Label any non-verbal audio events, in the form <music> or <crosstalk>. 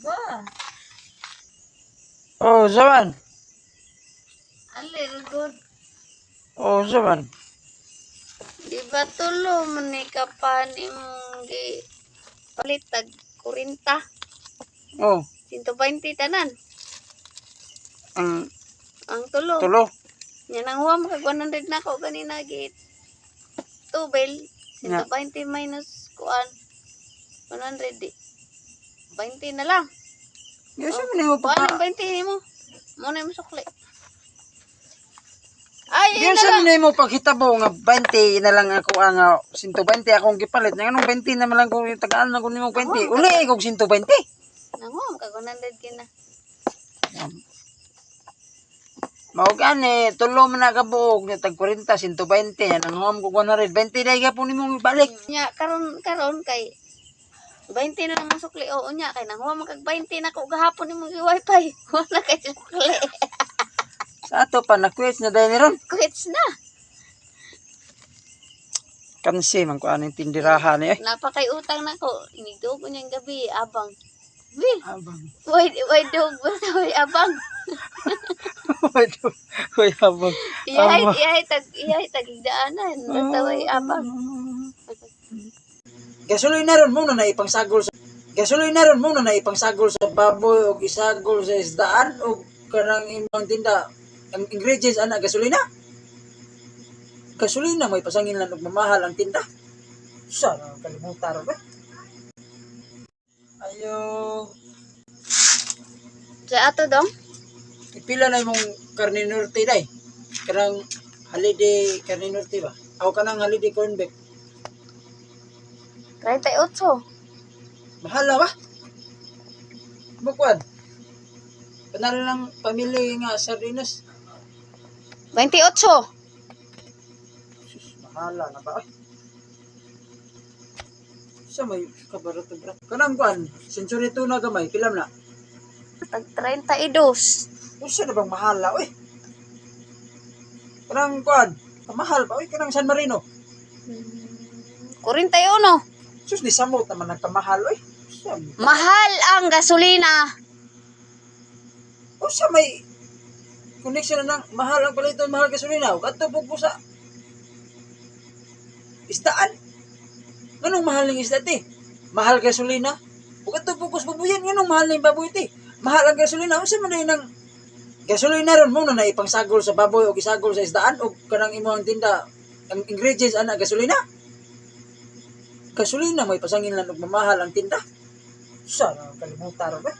Ba? Oh, zaman. Ali, good. Oh, zaman. Di ba tulo man ni kapanim gi palit tag 40. Oh, 120 tanan. ang Ang tulo. tulo. Yan ang huwam kag 100 na ako ganina git. Tubel. 120 minus kuan. 100 di. 20 na lang. Yes, oh. mo pa. Ang 20 ni mo. Muna mo sukli. Ay, yun Diyan na sa lang. mo paghitabo nga 20 na lang ako ang ah, 120 akong gipalit. Nga anong 20 na lang kung tagaan na ko nimo 20. Uli ko 120. Nanguam kag 100 kina. Mao gani tulo man na kabuok ni tag 40 120 yan ang home ko 100 20 dai gyapon nimo ibalik. Nya karon karon kay 20 na lang ang sukli o unya kay nang huwam kag 20 na ko gahapon ni mong wifi. <laughs> Wala kay sukli. Sa ato pa na quiz na ni ron. Quits na. Kansi man ko aning tindirahan eh. Napakay utang na ko. Inigdo ko niyang gabi abang. Will, Abang. why why dog why abang. Hoy abang. Iyahay Ama. iyahay tag iyahay tag igdaanan basta why abang. Gasolina ron mo na ipangsagol sa Gasolina ron mo na ipangsagol sa baboy o isagol sa isdaan o kanang imong tinda ang ingredients ana gasolina. Gasolina may pasangin lang og mamahal ang tinda. Sa kalimutan ron ba? Ayo, Sa ato dong. ipila na imong karne norte day. Kanang holiday karne norte ba? Ako kanang holiday corn beef. 38. Mahal na ba? Bukwad. Panalo lang pamilya nga sardinas. 28. Sus, mahala na ba? Sa may kabarato bra. Kanang kuan, century 2 na gamay, pilam na. Tag 32. Usa na bang mahala, oy? Kanang kuan, mahal pa, oy, kanang San Marino. 41. Sus, ni samot naman nagkamahal, oy. Mahal ang gasolina. usa may connection na ng mahal ang paliton, mahal gasolina. Ug adto po sa isdaan. Ganong mahal ng isda ti? Mahal gasolina. Ug adto po kus babuyan, ganong mahal ng baboy ti? Mahal ang gasolina. Unsa man na gasolina ron mo na ipangsagol sa baboy o isagol sa isdaan o kanang imong tinda ang ingredients ana gasolina. Gasolina may pasangin lang og mamahal ang tinda. Sa kalimutan ron ba?